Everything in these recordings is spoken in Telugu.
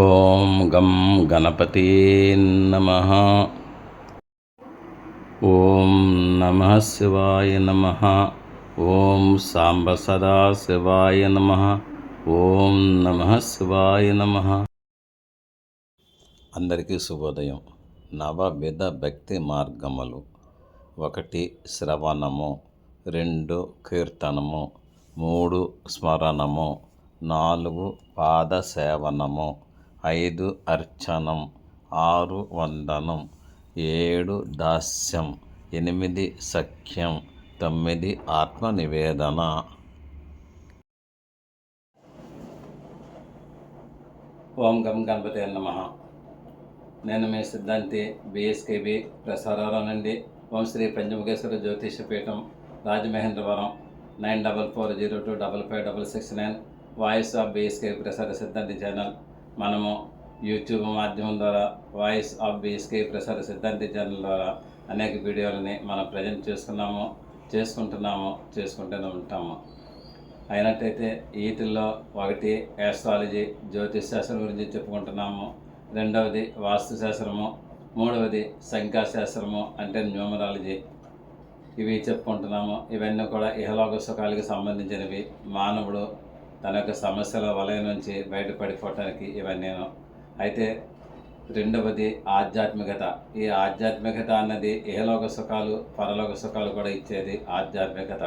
ఓం గం గణపతి నమ. ఓం నమ శివాయ నమ. ఓం సాంబ సదా శివాయ నమ. ఓం నమ శివాయ నమ. అందరికీ శుభోదయం. నవవిధ భక్తి మార్గములు. ఒకటి శ్రవణము రెండు కీర్తనము మూడు స్మరణము నాలుగు పాద సేవనము ఐదు అర్చనం ఆరు వందనం ఏడు దాస్యం ఎనిమిది సఖ్యం తొమ్మిది ఆత్మ నివేదన ఓం గం గణపతి నమ. నేను మీ సిద్ధాంతి బిఎస్కేబి ప్రసారాల నుండి ఓం Shri Panchamukheshwara Jyotisha Peetham Rajamahendravaram nine double four zero two double five double six nine voice of BSK Prasara Siddhanti channel. మనము యూట్యూబ్ మాధ్యమం ద్వారా వాయిస్ ఆఫ్ బీఎస్కే ప్రసార సిద్ధాంతి ఛానల్ ద్వారా అనేక వీడియోలని మనం ప్రజెంట్ చేసుకున్నాము చేసుకుంటున్నాము చేసుకుంటూనే ఉంటాము. అయినట్టయితే వీటిల్లో ఒకటి యాస్ట్రాలజీ జ్యోతిష్ శాస్త్రం గురించి చెప్పుకుంటున్నాము. రెండవది వాస్తు శాస్త్రము మూడవది సంఖ్యాశాస్త్రము అంటే న్యూమరాలజీ. ఇవి చెప్పుకుంటున్నాము. ఇవన్నీ కూడా ఇహలోక సుఖాలకు సంబంధించినవి. మానవుడు తన యొక్క సమస్యల వలయం నుంచి బయటపడిపోవటానికి ఇవన్నీ అయితే రెండవది ఆధ్యాత్మికత. ఈ ఆధ్యాత్మికత అన్నది ఏలోక సుఖాలు పరలోక సుఖాలు కూడా ఇచ్చేది ఆధ్యాత్మికత.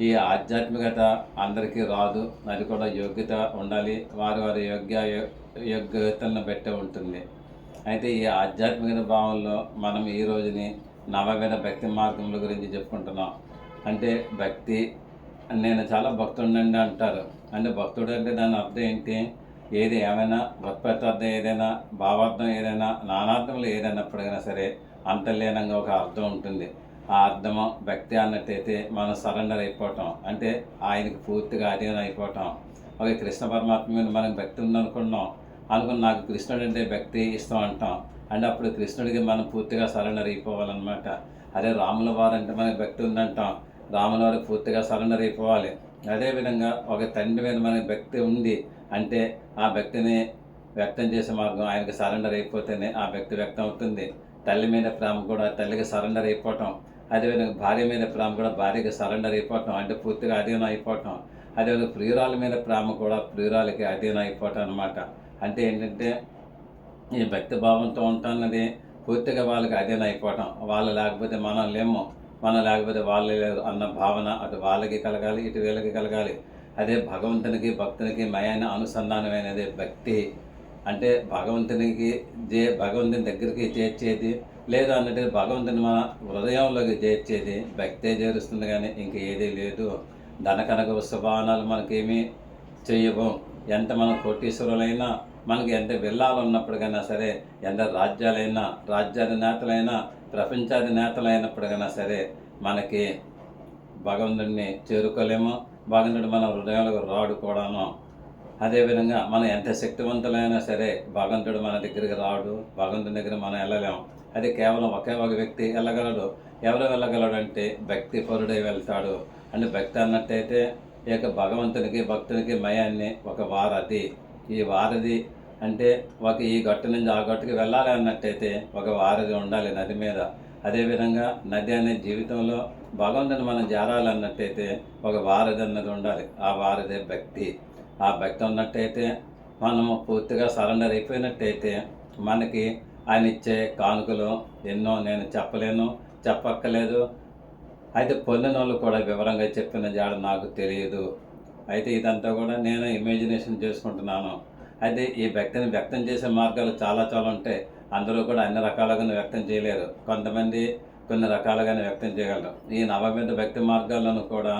ఈ ఆధ్యాత్మికత అందరికీ రాదు అది కూడా యోగ్యత ఉండాలి వారి వారి యోగ్య యోగ్యతలను బట్టే ఉంటుంది. అయితే ఈ ఆధ్యాత్మికత భావంలో మనం ఈ రోజుని నవవిధ భక్తి మార్గముల గురించి చెప్పుకుంటున్నాం. అంటే భక్తి నేను చాలా భక్తుడినండి అంటారు. అంటే భక్తుడు అంటే దాని అర్థం ఏంటి? ఏది ఏమైనా ఉత్పత్తార్థం ఏదైనా భావార్థం ఏదైనా నానార్థములు ఏదైనప్పుడైనా సరే అంతర్లీనంగా ఒక అర్థం ఉంటుంది. ఆ అర్థము భక్తి అన్నట్టయితే మనం సరెండర్ అయిపోవటం అంటే ఆయనకి పూర్తిగా అధీనం అయిపోవటం ఒక కృష్ణ పరమాత్మ మీద మనకు భక్తి ఉందనుకున్నాం. అనుకుని నాకు కృష్ణుడు అంటే భక్తి ఇష్టం అంటాం. అంటే అప్పుడు కృష్ణుడికి మనం పూర్తిగా సరెండర్ అయిపోవాలన్నమాట. అదే రాముల వారు అంటే మనకి భక్తి ఉందంటాం. రాముల వారికి పూర్తిగా సరెండర్ అయిపోవాలి అదేవిధంగా ఒక తండ్రి మీద మనకి భక్తి ఉంది అంటే ఆ భక్తిని వ్యక్తం చేసే మార్గం ఆయనకి సరెండర్ అయిపోతేనే ఆ భక్తి వ్యక్తం అవుతుంది తల్లి మీద ప్రేమ కూడా తల్లికి సరెండర్ అయిపోవటం అదేవిధంగా భార్య మీద ప్రేమ కూడా భార్యకి సరెండర్ అయిపోవటం అంటే పూర్తిగా అధీనం అయిపోవటం. అదేవిధంగా ప్రియురాల మీద ప్రేమ కూడా ప్రియురాలకి అధీనం అయిపోవటం అనమాట అంటే ఏంటంటే ఈ భక్తి భావంతో ఉంటానది పూర్తిగా వాళ్ళకి అధీనం అయిపోవటం. వాళ్ళు లేకపోతే మనం లేము మనం లేకపోతే వాళ్ళే లేరు అన్న భావన అటు వాళ్ళకి కలగాలి ఇటు వీళ్ళకి కలగాలి. అదే భగవంతునికి భక్తునికి మయాన అనుసంధానమైనది భక్తి. అంటే భగవంతునికి జే భగవంతుని దగ్గరికి చేర్చేది లేదు అన్నట్టు భగవంతుని మన హృదయంలోకి చేర్చేది భక్తే చేరుస్తుంది కానీ ఇంక ఏదీ లేదు. ధనకనక ఉత్సవానాలు మనకేమీ చేయవు. ఎంత మనం కోటీశ్వరులైనా మనకి ఎంత విల్లాలు ఉన్నప్పటికైనా సరే ఎంత రాజ్యాలైనా రాజ్యాల నేతలైనా ప్రపంచాది నేతలు అయినప్పటికైనా సరే మనకి భగవంతుడిని చేరుకోలేము. భగవంతుడు మన హృదయాలకు రాడు కూడాను. అదేవిధంగా మనం ఎంత శక్తివంతులైనా సరే భగవంతుడు మన దగ్గరికి రాడు. భగవంతుని దగ్గర మనం వెళ్ళలేము. అది కేవలం ఒకే ఒక వ్యక్తి వెళ్ళగలడు. ఎవరు వెళ్ళగలడు అంటే భక్తి పరుడై వెళ్తాడు. అంటే భక్తి అన్నట్టయితే ఈ యొక్క భగవంతునికి భక్తునికి మయాన్ని ఒక వారధి. ఈ వారధి అంటే ఒక ఈ గట్టు నుంచి ఆ గట్టుకి వెళ్ళాలి అన్నట్టయితే ఒక వారధి ఉండాలి నది మీద. అదేవిధంగా నది అనే జీవితంలో భగవంతుని మనం చేరాలన్నట్టయితే ఒక వారధి అన్నది ఉండాలి. ఆ వారధి భక్తి. ఆ భక్తి ఉన్నట్టయితే మనము పూర్తిగా సరెండర్ అయిపోయినట్టయితే మనకి ఆయన ఇచ్చే కానుకలు ఎన్నో నేను చెప్పలేను చెప్పక్కలేదు అయితే పొందిన వాళ్ళు కూడా వివరంగా చెప్పిన జాడ నాకు తెలియదు. అయితే ఇదంతా కూడా నేను ఇమాజినేషన్ చేసుకుంటున్నాను. అయితే ఈ భక్తిని వ్యక్తం చేసే మార్గాలు చాలా చాలా ఉంటాయి అందరూ కూడా అన్ని రకాలుగా వ్యక్తం చేయలేరు. కొంతమంది కొన్ని రకాలుగానే వ్యక్తం చేయగలరు. ఈ నవమిద భక్తి మార్గాలను కూడా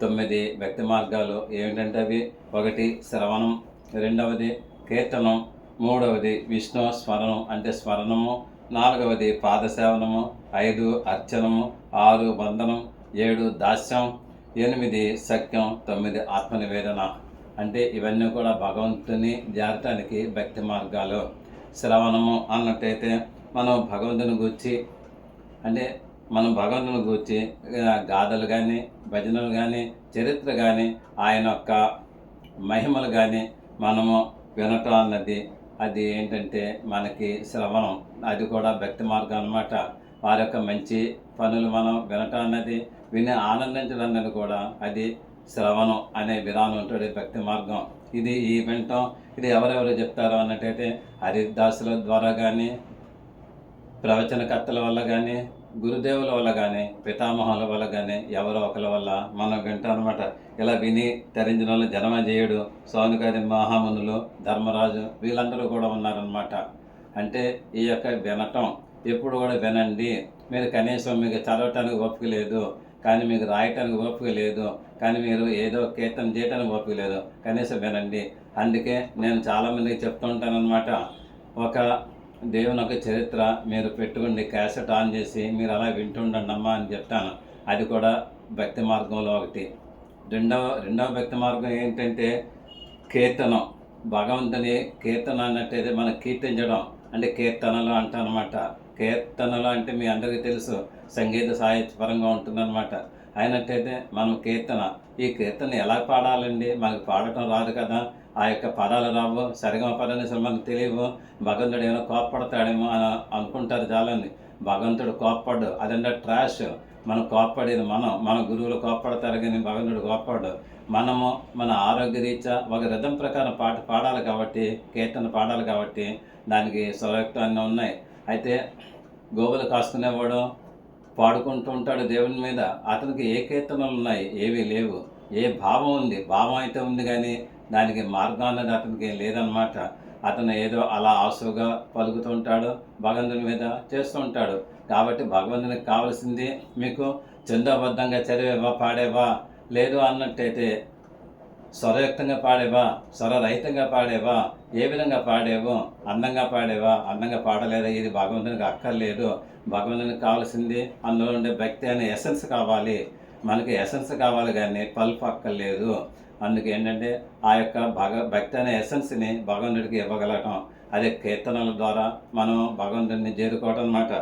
తొమ్మిది భక్తి మార్గాలు ఏమిటంటే అవి ఒకటి శ్రవణం రెండవది కీర్తనం మూడవది విష్ణు స్మరణం అంటే స్మరణము నాలుగవది పాదసేవనము ఐదు అర్చనము ఆరు బంధనం ఏడు దాస్యం ఎనిమిది సఖ్యం తొమ్మిది ఆత్మనివేదన. అంటే ఇవన్నీ కూడా భగవంతుని చేరటానికి భక్తి మార్గాలు. శ్రవణము అన్నట్టయితే మనం భగవంతుని గురించి అంటే మనం భగవంతుని గురించి గాథలు కానీ భజనలు కానీ చరిత్ర కానీ ఆయన యొక్క మహిమలు కానీ మనము వినటం అన్నది అది ఏంటంటే మనకి శ్రవణం. అది కూడా భక్తి మార్గం అన్నమాట. వారి యొక్క మంచి పనులు మనం వినటం అన్నది విని ఆనందించడం అన్నది కూడా అది శ్రవణం అనే విధానం ఉంటుంది భక్తి మార్గం. ఇది ఈ వినటం ఇది ఎవరెవరు చెప్తారో అన్నట్టయితే హరిదాసుల ద్వారా కానీ ప్రవచనకర్తల వల్ల కానీ గురుదేవుల వల్ల కానీ పితామహుల వల్ల కానీ ఎవరో ఒకరి వల్ల మనం వింటాం అనమాట ఇలా విని తరించిన వాళ్ళు జనమజేయుడు సౌనికాది మహామునులు ధర్మరాజు వీళ్ళందరూ కూడా ఉన్నారనమాట అంటే ఈ యొక్క వినటం ఎప్పుడు కూడా వినండి. మీరు కనీసం మీకు చదవటానికి ఓపిక లేదు. కానీ మీకు రాయటానికి ఓపిక లేదు. కానీ మీరు ఏదో కీర్తన చేయటానికి ఓపిక లేదు. కనీసం వినండి. అందుకే నేను చాలామందికి అనమాట ఒక దేవుని యొక్క చరిత్ర మీరు పెట్టుకోండి. క్యాసెట్ ఆన్ చేసి మీరు అలా వింటుండండి అమ్మా అని చెప్తాను. అది కూడా భక్తి మార్గంలో ఒకటి. రెండవ రెండవ భక్తి మార్గం ఏంటంటే కీర్తనం. భగవంతుని కీర్తన అన్నట్టయితే మనం కీర్తించడం. అంటే కీర్తనలు అంటానమాట కీర్తనలు అంటే మీ అందరికీ తెలుసు. సంగీత సాహిత్యపరంగా ఉంటుందన్నమాట. అయినట్టయితే మనం కీర్తన ఈ కీర్తన ఎలా పాడాలండి? మనకు పాడటం రాదు కదా. ఆ యొక్క పదాలు రావు. సరిగమ పదాలు అసలు మనకు తెలియవు. భగవంతుడు ఏమైనా కోప్పడతాడేమో అని అనుకుంటారు చాలండి. భగవంతుడు కోప్పడు అదంటే ట్రాష్. మనం కోప్పడేది మనం. మన గురువులు కోప్పడతారు కానీ భగవంతుడు కోప్పడు మనము మన ఆరోగ్య రీత్యా ఒక రథం ప్రకారం పాట పాడాలి కాబట్టి కీర్తన పాడాలి కాబట్టి దానికి సురక్తాన్ని ఉన్నాయి. అయితే గోవులు కాసుకునేవాడు పాడుకుంటూ ఉంటాడు దేవుని మీద. అతనికి ఏ కీర్తనలు ఉన్నాయి ఏవీ లేవు. ఏ భావం ఉంది? భావం అయితే ఉంది కానీ దానికి మార్గం అనేది అతనికి లేదనమాట అతను ఏదో అలా ఆసుగా పలుకుతూ ఉంటాడు భగవంతుని మీద చేస్తూ ఉంటాడు. కాబట్టి భగవంతునికి కావాల్సింది మీకు చందోబద్ధంగా చదివేవా పాడేవా? లేదు అన్నట్టయితే స్వరయుక్తంగా పాడేవా? స్వరరహితంగా పాడేవా? ఏ విధంగా పాడేవో అందంగా పాడేవా అందంగా పాడలేదా ఇది భగవంతునికి అక్కర్లేదు. భగవంతునికి కావాల్సింది అందులో ఉండే భక్తి అనే ఎసెన్స్ కావాలి. మనకి ఎసెన్స్ కావాలి కానీ పల్ప్ అక్కర్లేదు. అందుకు ఏంటంటే ఆ యొక్క భగ భక్తి అనే ఎసెన్స్ని భగవంతుడికి ఇవ్వగలగటం. అదే కీర్తనల ద్వారా మనం భగవంతుడిని చేరుకోవటం అనమాట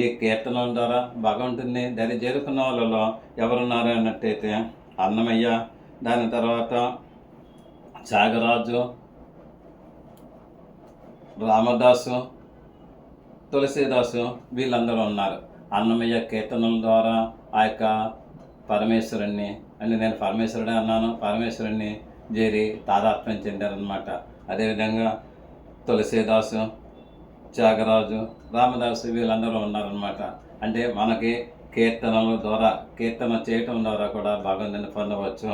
ఈ కీర్తనల ద్వారా భగవంతుడిని దరి చేరుకున్న వాళ్ళలో ఎవరున్నారు అన్నట్టయితే అన్నమయ్య దాని తర్వాత త్యాగరాజు రామదాసు తులసీదాసు వీళ్ళందరూ ఉన్నారు. అన్నమయ్య కీర్తనల ద్వారా ఆ యొక్క పరమేశ్వరుణ్ణి అంటే నేను పరమేశ్వరుడే అన్నాను పరమేశ్వరుణ్ణి చేరి తాదాత్మ్యం చెందారనమాట అదేవిధంగా తులసీదాసు త్యాగరాజు రామదాసు వీళ్ళందరూ ఉన్నారనమాట అంటే మనకి కీర్తనల ద్వారా కీర్తన చేయటం ద్వారా కూడా భగవంతుని పొందవచ్చు.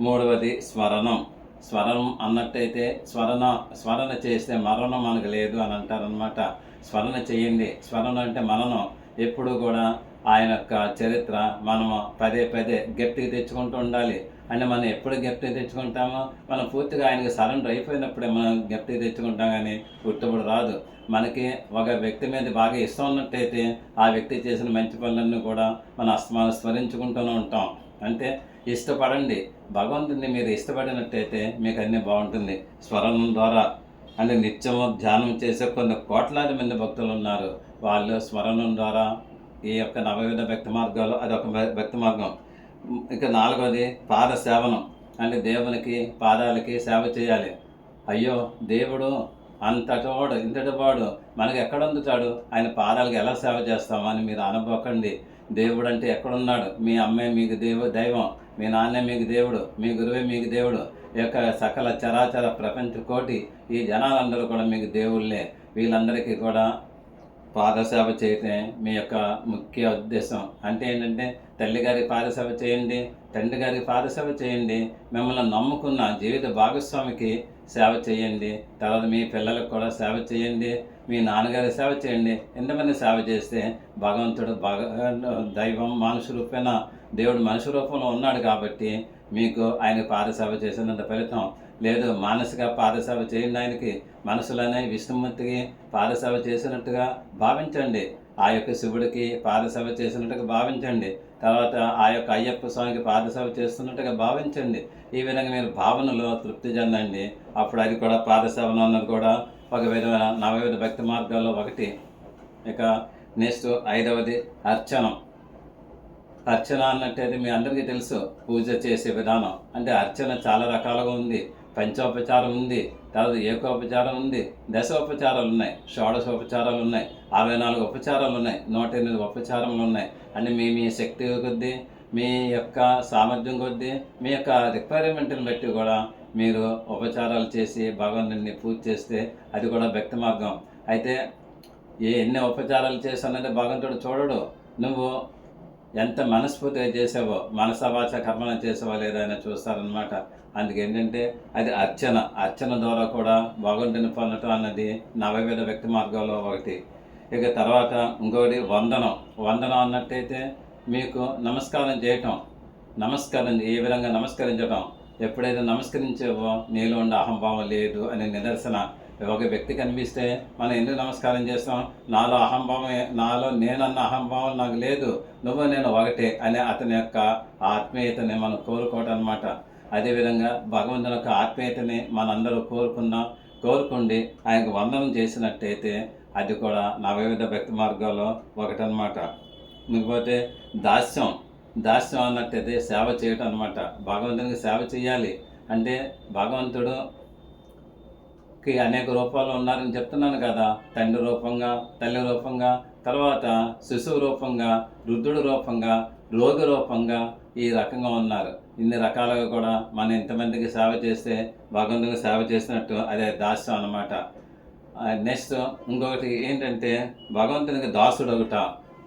మూడవది స్మరణం. స్వరం అన్నట్టయితే స్వరణ స్వరణ చేస్తే మరణం మనకు లేదు అని అంటారనమాట స్మరణ చేయండి. స్మరణ అంటే మననం. ఎప్పుడు కూడా ఆయన యొక్క చరిత్ర మనము పదే పదే గట్టిగా తెచ్చుకుంటూ ఉండాలి. అంటే మనం ఎప్పుడు గట్టిగా తెచ్చుకుంటామో మనం పూర్తిగా ఆయనకి సరెండర్ అయిపోయినప్పుడే మనం గట్టిగా తెచ్చుకుంటాం కానీ గుర్తుపడు రాదు. మనకి ఒక వ్యక్తి మీద బాగా ఇష్టం ఉన్నట్టయితే ఆ వ్యక్తి చేసిన మంచి పనులన్నీ కూడా మన అస్తమానం స్మరించుకుంటూనే ఉంటాం. అంటే ఇష్టపడండి. భగవంతుని మీరు ఇష్టపడినట్టయితే మీకు అన్నీ బాగుంటుంది. స్వరం ద్వారా అంటే నిత్యము ధ్యానం చేసే కొన్ని కోట్లాది మంది భక్తులు ఉన్నారు. వాళ్ళు స్మరణం ద్వారా ఈ యొక్క నవవిధ భక్తి మార్గాలు అదొక భ- భక్తి మార్గం. ఇక నాలుగోది పాద సేవనం అంటే దేవునికి పాదాలకి సేవ చేయాలి. అయ్యో దేవుడు అంతటోడు ఇంతటివాడు మనకు ఎక్కడ అందుతాడు? ఆయన పాదాలకు ఎలా సేవ చేస్తామని మీరు అనుభవకండి దేవుడు అంటే ఎక్కడున్నాడు? మీ అమ్మే మీకు దేవు దైవం. మీ నాన్నే మీకు దేవుడు మీ గురువే మీకు దేవుడు. ఈ యొక్క సకల చరాచర ప్రపంచ కోటి ఈ జనాలందరూ కూడా మీకు దేవుళ్ళే. వీళ్ళందరికీ కూడా పాదసేవ చేయటమే మీ యొక్క ముఖ్య ఉద్దేశం. అంటే ఏంటంటే తల్లి గారి పాదసేవ చేయండి తండ్రి గారి పాదసేవ చేయండి మిమ్మల్ని నమ్ముకున్న జీవిత భాగస్వామికి సేవ చేయండి తర్వాత మీ పిల్లలకు కూడా సేవ చేయండి మీ నాన్నగారి సేవ చేయండి. ఎంతమంది సేవ చేస్తే భగవంతుడు భగ దైవం మనుషు రూపేణ దేవుడు మనుషు రూపంలో ఉన్నాడు కాబట్టి మీకు ఆయన పాదసేవ చేసినంత ఫలితం లేదు. మానసిక పాదసేవ చేయండి ఆయనకి. మనసులోనే విష్ణుమూర్తికి పాదసేవ చేసినట్టుగా భావించండి. ఆ యొక్క శివుడికి పాదసేవ చేసినట్టుగా భావించండి. తర్వాత ఆ యొక్క అయ్యప్ప స్వామికి పాదసేవ చేస్తున్నట్టుగా భావించండి. ఈ విధంగా మీరు భావనలో తృప్తి చెందండి. అప్పుడు అది కూడా పాదసేవన అన్నది కూడా ఒక విధమైన నవవిధ భక్తి మార్గాల్లో ఒకటి. ఇక నెక్స్ట్ ఐదవది అర్చనం. అర్చన అన్నట్టయితే మీ అందరికీ తెలుసు పూజ చేసే విధానం. అంటే అర్చన చాలా రకాలుగా ఉంది. పంచోపచారం ఉంది తర్వాత ఏకోపచారం ఉంది దశోపచారాలు ఉన్నాయి షోడశోపచారాలు ఉన్నాయి అరవై నాలుగు ఉపచారాలు ఉన్నాయి నూట ఎనిమిది ఉపచారాలు ఉన్నాయి. అంటే మీ మీ శక్తి కొద్దీ మీ యొక్క సామర్థ్యం కొద్దీ మీ యొక్క రిక్వైర్మెంట్ని బట్టి కూడా మీరు ఉపచారాలు చేసి భగవంతుని పూజ చేస్తే అది కూడా భక్తి మార్గం. అయితే ఏ ఎన్ని ఉపచారాలు చేశానంటే భగవంతుడు చూడడు. నువ్వు ఎంత మనస్ఫూర్తిగా చేసావో మనసవాచ కర్మలు చేసావో లేదా అని చూస్తారనమాట అందుకేంటంటే అది అర్చన. అర్చన ద్వారా కూడా భగవంతుని పొందటం అన్నది నవవేద వ్యక్తి మార్గంలో ఒకటి. ఇక తర్వాత ఇంకొకటి వందనం. వందనం అన్నట్టయితే మీకు నమస్కారం చేయటం. నమస్కారం ఏ విధంగా నమస్కరించడం ఎప్పుడైతే నమస్కరించేవో నీలో ఉండే అహంభావం లేదు అనే నిదర్శన. ఒక వ్యక్తి కనిపిస్తే మనం ఎందుకు నమస్కారం చేస్తాం? నాలో అహంభావం నాలో నేనన్న అహంభావం నాకు లేదు. నువ్వు నేను ఒకటే అనే అతని యొక్క ఆత్మీయతని మనం కోరుకోవటం అనమాట అదేవిధంగా భగవంతుని యొక్క ఆత్మీయతని మనందరూ కోరుకున్నాం. కోరుకుండి ఆయనకు వందనం చేసినట్టయితే అది కూడా నవవిధ భక్తి మార్గాల్లో ఒకటనమాట ఇంకపోతే దాస్యం. దాస్యం అన్నట్టయితే సేవ చేయటం అనమాట భగవంతునికి సేవ చేయాలి. అంటే భగవంతుడు కి అనేక రూపాలు ఉన్నారని చెప్తున్నాను కదా. తండ్రి రూపంగా తల్లి రూపంగా తర్వాత శిశువు రూపంగా వృద్ధుడు రూపంగా రోగి రూపంగా ఈ రకంగా ఉన్నారు. ఇన్ని రకాలుగా కూడా మనం ఇంతమందికి సేవ చేస్తే భగవంతునికి సేవ చేసినట్టు అదే దాస్యం అన్నమాట. నెక్స్ట్ ఇంకొకటి ఏంటంటే భగవంతునికి దాసుడు ఒకట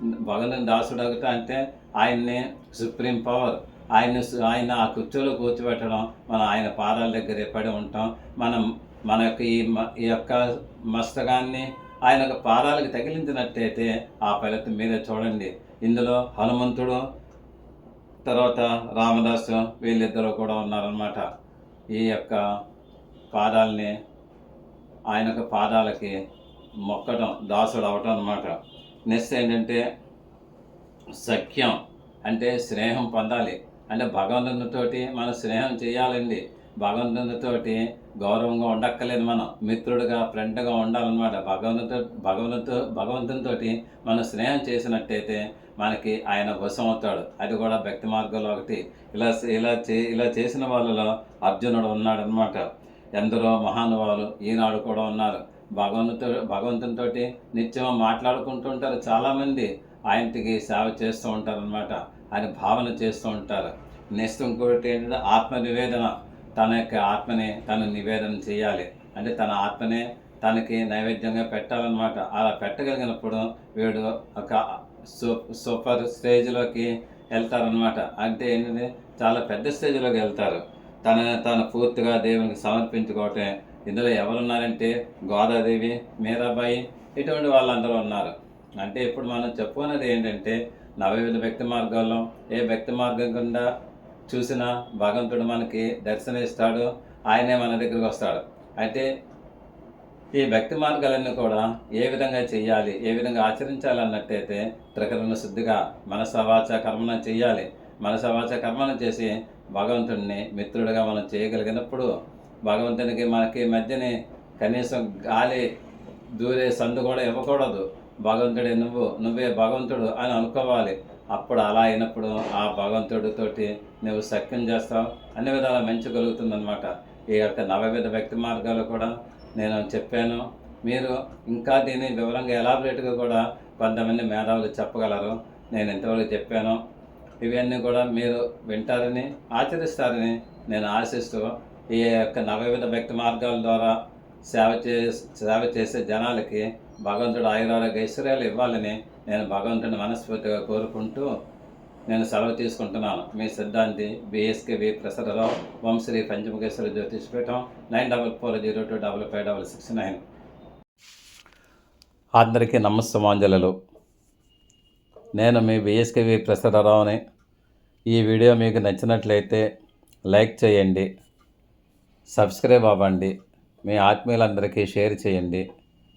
భగవంతుని దాసుడు ఒకట అంటే ఆయన్ని సుప్రీం పవర్. ఆయన ఆయన ఆ కుర్చీలో కూర్చోబెట్టడం మనం ఆయన పాదాల దగ్గర పడి ఉంటాం. మనం మన యొక్క ఈ మ- ఈ యొక్క మస్తకాన్ని ఆయన యొక్క పాదాలకు తగిలించినట్టయితే ఆ ఫలితం మీరే చూడండి. ఇందులో హనుమంతుడు తర్వాత రామదాసు వీళ్ళిద్దరూ కూడా ఉన్నారనమాట ఈ యొక్క పాదాలని ఆయన యొక్క పాదాలకి మొక్కడం దాసుడు అవటం అనమాట నెక్స్ట్ ఏంటంటే సఖ్యం అంటే స్నేహం పొందాలి. అంటే భగవంతునితోటి మనం స్నేహం చేయాలండి. భగవంతునితోటి గౌరవంగా ఉండక్కలేదు మనం మిత్రుడిగా ఫ్రెండ్గా ఉండాలన్నమాట. భగవంతుతో భగవంతు భగవంతునితోటి మనం స్నేహం చేసినట్టయితే మనకి ఆయన వశం అవుతాడు. అది కూడా భక్తి మార్గంలో ఒకటి. ఇలా ఇలా చే ఇలా చేసిన వాళ్ళలో అర్జునుడు ఉన్నాడనమాట ఎందరో మహానుభావులు ఈనాడు కూడా ఉన్నారు. భగవంతుతో భగవంతునితోటి నిత్యం మాట్లాడుకుంటుంటారు చాలామంది. ఆయనకి సేవ చేస్తూ ఉంటారు అనమాట ఆయన భావన చేస్తూ ఉంటారు. నెక్స్ట్ ఇంకోటి ఏంటంటే ఆత్మ నివేదన తన యొక్క ఆత్మని తను నివేదన చేయాలి. అంటే తన ఆత్మనే తనకి నైవేద్యంగా పెట్టాలన్నమాట. అలా పెట్టగలిగినప్పుడు వీడు ఒక సూ సూపర్ స్టేజ్లోకి వెళ్తారనమాట అంటే ఏంటంటే చాలా పెద్ద స్టేజ్లోకి వెళ్తారు. తన తను పూర్తిగా దేవునికి సమర్పించుకోవటం ఇందులో ఎవరున్నారంటే గోదాదేవి మీరాబాయి ఇటువంటి వాళ్ళందరూ ఉన్నారు. అంటే ఇప్పుడు మనం చెప్పుకున్నది ఏంటంటే నవవిధ భక్తి మార్గాల్లో ఏ భక్తి మార్గం గుండా చూసినా భగవంతుడు మనకి దర్శనమిస్తాడు ఆయనే మన దగ్గరికి వస్తాడు. అయితే ఈ భక్తి మార్గాలన్నీ కూడా ఏ విధంగా చేయాలి ఏ విధంగా ఆచరించాలి అన్నట్టయితే త్రికరణ శుద్ధిగా మనసవాచ కర్మన చేయాలి. మనసవాచ కర్మన చేసి భగవంతుడిని మిత్రుడిగా మనం చేయగలిగినప్పుడు భగవంతునికి మనకి మధ్యని కనీసం గాలి దూరే సందు కూడా ఇవ్వకూడదు. భగవంతుడే నువ్వు నువ్వే భగవంతుడు అని అనుకోవాలి. అప్పుడు అలా అయినప్పుడు ఆ భగవంతుడితోటి నువ్వు సఖ్యం చేస్తావు. అన్ని విధాలా మెంచగలుగుతుందనమాట ఈ యొక్క నవవిధ వ్యక్తి మార్గాలు కూడా నేను చెప్పాను. మీరు ఇంకా దీన్ని వివరంగా ఎలాబరేట్గా కూడా కొంతమంది మేధావులు చెప్పగలరు. నేను ఎంతవరకు చెప్పాను. ఇవన్నీ కూడా మీరు వింటారని ఆచరిస్తారని నేను ఆశిస్తూ ఈ యొక్క నవవిధ వ్యక్తి మార్గాల ద్వారా సేవ చే సేవ చేసే జనాలకి భగవంతుడు ఆయురారోగ్య ఐశ్వర్యాలు ఇవ్వాలని నేను భగవంతుని మనస్ఫూర్తిగా కోరుకుంటూ నేను సెలవు తీసుకుంటున్నాను. మీ Siddhanti BSKV Prasararao వంశ్రీ Panchamukheshwara Jyotishpeetham nine double four zero two double five double six nine. అందరికీ నమస్తమాంజలు నేను మీ బిఎస్కేవి ప్రసరరావుని ఈ వీడియో మీకు నచ్చినట్లయితే లైక్ చేయండి సబ్స్క్రైబ్ అవ్వండి మీ ఆత్మీయులందరికీ షేర్ చేయండి.